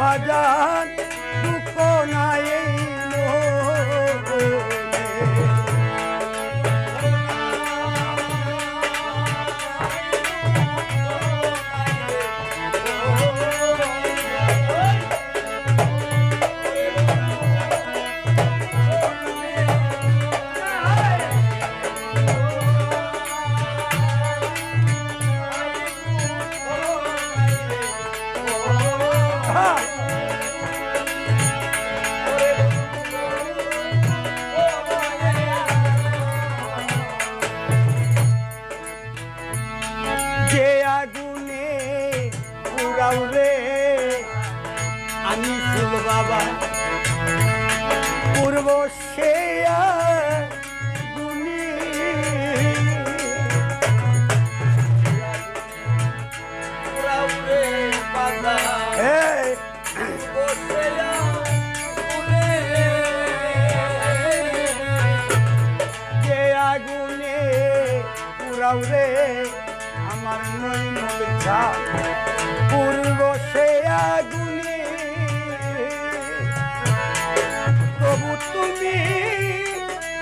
বাজান বাবা। পূর্ব সে রে আমার নৈন পূর্ব সে আগুনে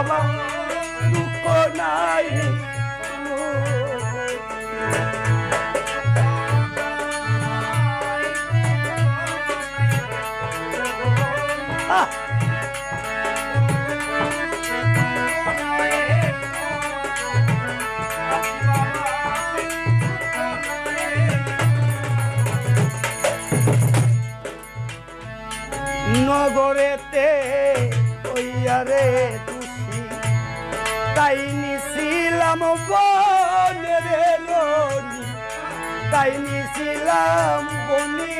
বাবা দুঃখ নাই। নগরেতে ওইয়ারে তাই নিছিলাম বনের লনি তাই নিছিলাম বনি।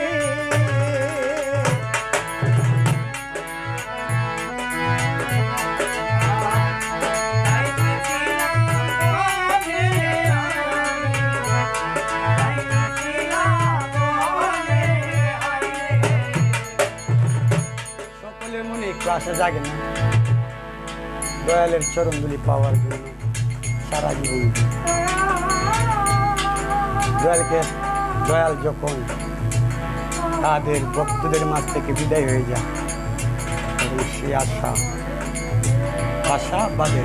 সকলের মনে আশা জাগে না। দয়ালের চরণগুলি পাওয়ার জন্য সারা জীবন দয়ালকে দয়াল যখন তাদের ভক্তদের মাঝ থেকে বিদায় হয়ে যায়, তখন সে আশা আশা বাদে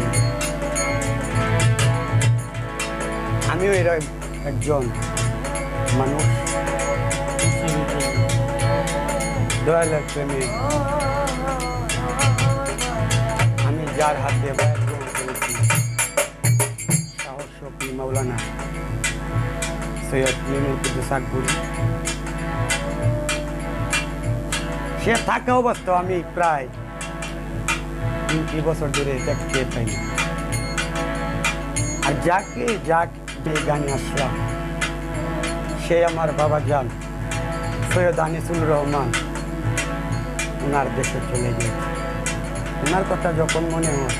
আমিও এর একজন মানুষ। দয়ালের প্রেমে যার হাতে শফি মাওলানা সৈয়দ মিনুল সে থাকা অবস্থা আমি প্রায় তিনটি বছর ধরে দেখতে পাই। আর যাকে, যাক গানে আসলাম, সে আমার বাবা যান সৈয়দ আনিসুল রহমান ওনার দেশে চলে গিয়েছে। ওনার কথা যখন মনে হয়,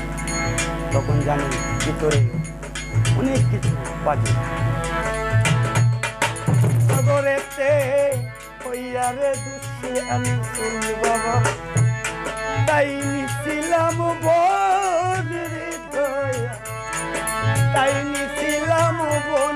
তখন জানি ভিতরে অনেক কিছু বাজে। আমি বাবা, তাই তাই নিছিলাম বনে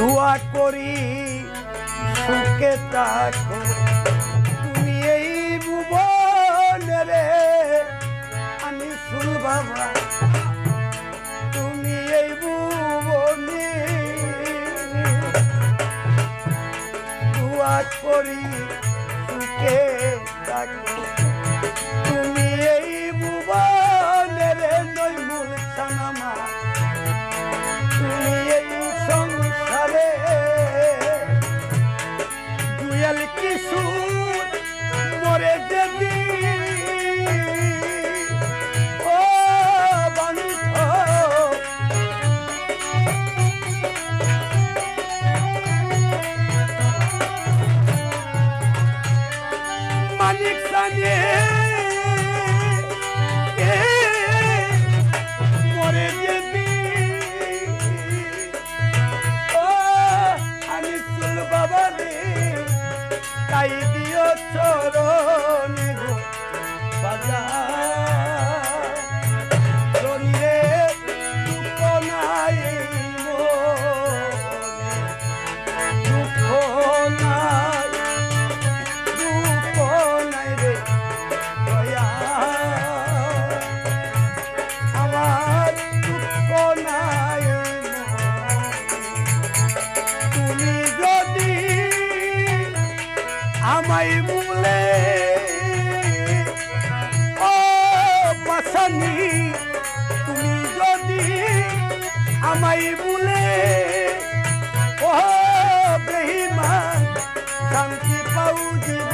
দোয়া করি সুখে থাকো। ঠাই দিও চরণ বাজার আমায় মুলে। ও বাসানি তুমি যদি আমায় মুলে ও বেহিমা শান্তি পাও জীবন।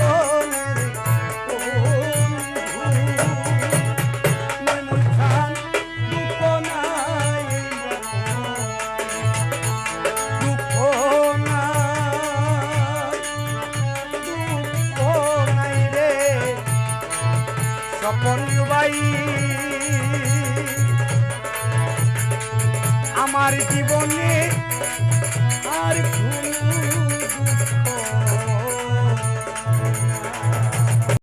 স্বপন বাই আমার জীবনে আর খুব